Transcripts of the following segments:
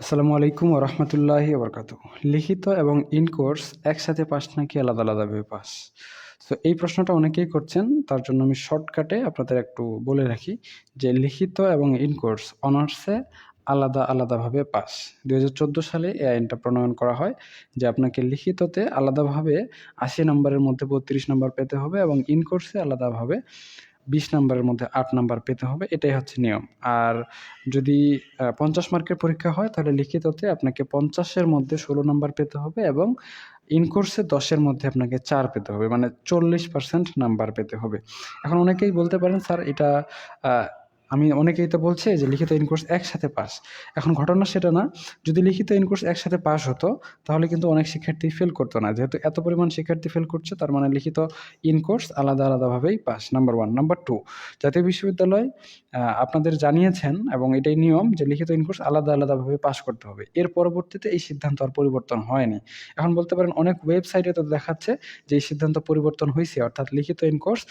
আসসালামু আলাইকুম রহমতুল্লাহি বরকাত লিখিত এবং ইন কোর্স একসাথে পাস নাকি আলাদা আলাদাভাবে পাস তো এই প্রশ্নটা অনেকেই করছেন, তার জন্য আমি শর্টকাটে আপনাদের একটু বলে রাখি যে লিখিত এবং ইন কোর্স অনার্সে আলাদা আলাদাভাবে পাস দু হাজার চোদ্দ সালে এই আইনটা প্রণয়ন করা হয় যে আপনাকে লিখিততে আলাদাভাবে আশি নম্বরের মধ্যে বত্রিশ নম্বর পেতে হবে এবং ইন কোর্সে আলাদাভাবে বিশ নাম্বারের মধ্যে আট নাম্বার পেতে হবে, এটাই হচ্ছে নিয়ম। আর যদি পঞ্চাশ মার্কের পরীক্ষা হয়, তাহলে লিখিততে আপনাকে পঞ্চাশের মধ্যে ষোলো নাম্বার পেতে হবে এবং ইনকোর্সে দশের মধ্যে আপনাকে চার পেতে হবে মানে চল্লিশ পার্সেন্ট নাম্বার পেতে হবে। এখন অনেকেই বলতে পারেন, স্যার, এটা আমি অনেকেই তো বলছে যে লিখিত ইনকোর্স একসাথে পাস। এখন ঘটনা সেটা না, যদি লিখিত ইনকোর্স একসাথে পাস হতো, তাহলে কিন্তু অনেক শিক্ষার্থী ফেল করতো না। যেহেতু এত পরিমাণ শিক্ষার্থী ফেল করছে, তার মানে লিখিত ইনকোর্স আলাদা আলাদাভাবেই pass. Number one number two জাতীয় বিশ্ববিদ্যালয় আপনাদের জানিয়েছেন এবং এটাই নিয়ম যে লিখিত ইনকোর্স আলাদা আলাদাভাবে পাস করতে হবে। এর পরবর্তীতে এই সিদ্ধান্ত আর পরিবর্তন হয়নি। এখন বলতে পারেন অনেক ওয়েবসাইটে তো দেখাচ্ছে যে এই সিদ্ধান্ত পরিবর্তন হয়েছে। অর্থাৎ লিখিত ইনকোর্স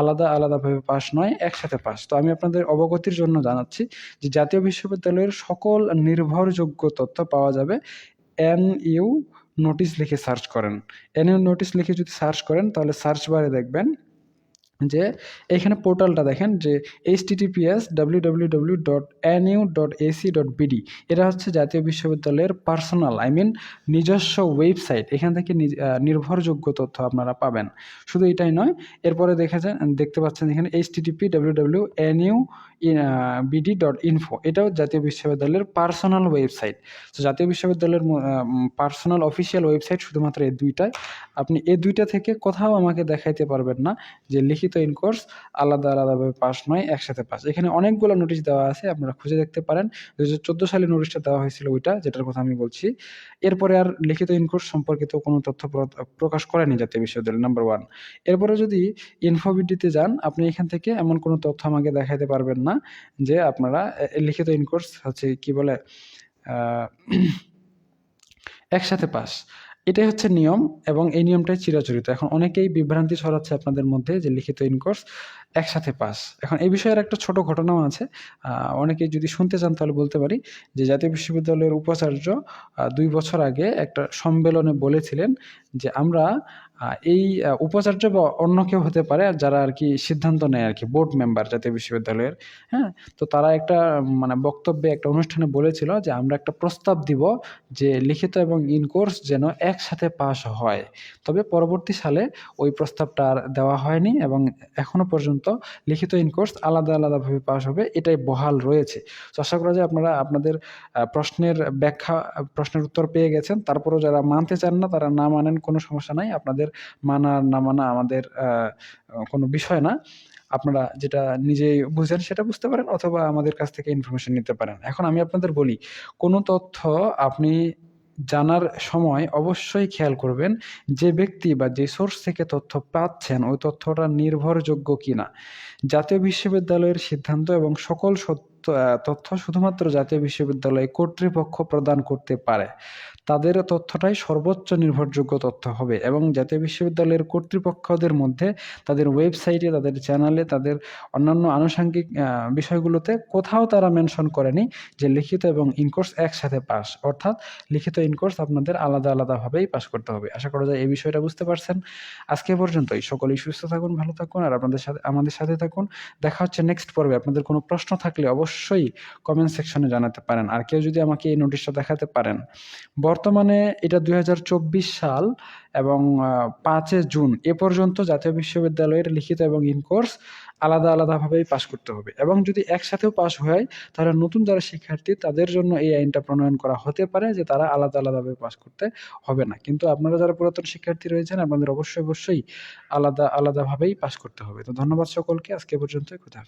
আলাদা আলাদাভাবে পাস নয়, একসাথে পাস। তো আমি আপনাদের অবগতির জন্য জানাচ্ছি যে জাতীয় বিশ্ববিদ্যালয়ের সকল নির্ভরযোগ্য তথ্য পাওয়া যাবে। এন ইউ নোটিশ লিখে সার্চ করেন। এন ইউ নোটিশ লিখে যদি সার্চ করেন, তাহলে সার্চ বারে দেখবেন যে এইখানে পোর্টালটা দেখেন যে H TTPS W W W dot N U dot AC dot এটা হচ্ছে জাতীয় বিশ্ববিদ্যালয়ের পার্সোনাল আই মিন নিজস্ব ওয়েবসাইট এখান থেকে নির্ভরযোগ্য তথ্য আপনারা পাবেন। শুধু এটাই নয়, এরপরে দেখেছেন দেখতে পাচ্ছেন এখানে H TTP W W N U BD dot info এটাও জাতীয় বিশ্ববিদ্যালয়ের পার্সোনাল ওয়েবসাইট তো জাতীয় বিশ্ববিদ্যালয়ের পার্সোনাল অফিসিয়াল ওয়েবসাইট শুধুমাত্র এই দুইটাই। আপনি এই দুইটা থেকে কোথাও আমাকে দেখাইতে পারবেন না যে লিখিত ইন কোর্স আলাদা আলাদাভাবে পাস নয়, একসাথে পাস। এখানে অনেকগুলো নোটিশ দেওয়া আছে, আপনারা খুঁজে দেখতে পারেন। দু হাজার চোদ্দ সালে নোটিশটা দেওয়া হয়েছিল ওইটা, যেটার কথা আমি বলছি। এরপরে আর লিখিত ইন কোর্স সম্পর্কিত কোনো তথ্য প্রকাশ করেনি জাতীয় বিশ্ববিদ্যালয় নাম্বার ওয়ান এরপরে যদি ইনফোবিডিতে যান, আপনি এখান থেকে এমন কোনো তথ্য আমাকে দেখাইতে পারবেন না যে আপনারা লিখিত ইন কোর্স হচ্ছে কি বলে একসাথে পাস। এটাই হচ্ছে নিয়ম এবং এই নিয়মটাই চিরাচরিত। এখন অনেকেই বিভ্রান্তি ছড়াচ্ছে আপনাদের মধ্যে যে লিখিত ইনকোর্স একসাথে পাস। এখন এই বিষয়ের একটা ছোট ঘটনাও আছে। অনেকেই যদি শুনতে চান তাহলে বলতে পারি যে জাতীয় বিশ্ববিদ্যালয়ের উপাচার্য দুই বছর আগে একটা সম্মেলনে বলেছিলেন যে আমরা এই উপাচার্য বা অন্য কেউ হতে পারে যারা আর কি সিদ্ধান্ত নেয় আর কি বোর্ড মেম্বার জাতীয় বিশ্ববিদ্যালয়ের। হ্যাঁ তো তারা একটা মানে বক্তব্যে একটা অনুষ্ঠানে বলেছিল যে আমরা একটা প্রস্তাব দিব যে লিখিত এবং ইনকোর্স যেন একসাথে পাশ হয়। তবে পরবর্তী সালে ওই প্রস্তাবটা আর দেওয়া হয়নি এবং এখনও পর্যন্ত লিখিত ইনকোর্স আলাদা আলাদাভাবে পাশ হবে, এটাই বহাল রয়েছে। তো আশা করা যায় আপনারা আপনাদের প্রশ্নের ব্যাখ্যা, প্রশ্নের উত্তর পেয়ে গেছেন। তারপরেও যারা মানতে চান না, তারা না মানেন কোনো সমস্যা নাই। আপনাদের মানা, না মানা আমাদের কোনো বিষয় না। আপনারা যেটা নিজেই বুঝেন সেটা বুঝতে পারেন অথবা আমাদের কাছ থেকে ইনফরমেশন নিতে পারেন। এখন আমি আপনাদের বলি, কোনো তথ্য আপনি জানার সময় অবশ্যই খেয়াল করবেন যে ব্যক্তি বা যে সোর্স থেকে তথ্য পাচ্ছেন, ওই তথ্যটা নির্ভরযোগ্য কিনা। জাতীয় বিশ্ববিদ্যালয়ের সিদ্ধান্ত এবং সকল তথ্য শুধুমাত্র জাতীয় বিশ্ববিদ্যালয় কর্তৃপক্ষ প্রদান করতে পারে। তাদের তথ্যটাই সর্বোচ্চ নির্ভরযোগ্য তথ্য হবে এবং জাতীয় বিশ্ববিদ্যালয়ের কর্তৃপক্ষদের মধ্যে তাদের ওয়েবসাইটে, তাদের চ্যানেলে, তাদের অন্যান্য আনুষঙ্গিক বিষয়গুলোতে কোথাও তারা মেনশন করেনি যে লিখিত এবং ইনকোর্স একসাথে পাস। অর্থাৎ লিখিত ইনকোর্স আপনাদের আলাদা আলাদাভাবেই পাস করতে হবে। আশা করা যায় এই বিষয়টা বুঝতে পারছেন। আজকে পর্যন্তই। সকলেই সুস্থ থাকুন, ভালো থাকুন, আর আপনাদের সাথে, আমাদের সাথে থাকুন। দেখা হচ্ছে নেক্সট পর্বে। আপনাদের কোনো প্রশ্ন থাকলে অবশ্যই কমেন্ট সেকশনে জানাতে পারেন। আর কেউ যদি আমাকে এই নোটিশটা দেখাতে পারেন। বর্তমানে এটা দুই হাজার চব্বিশ সাল এবং পাঁচে জুন। এ পর্যন্ত জাতীয় বিশ্ববিদ্যালয়ের লিখিত এবং ইন কোর্স আলাদা আলাদাভাবেই পাশ করতে হবে। এবং যদি একসাথেও পাশ হয়, তাহলে নতুন যারা শিক্ষার্থী, তাদের জন্য এই আইনটা প্রণয়ন করা হতে পারে যে তারা আলাদা আলাদাভাবে পাশ করতে হবে না। কিন্তু আপনারা যারা পুরাতন শিক্ষার্থী রয়েছেন, আপনাদের অবশ্যই অবশ্যই আলাদা আলাদাভাবেই পাশ করতে হবে। তো ধন্যবাদ সকলকে। আজকে পর্যন্তই। খুদা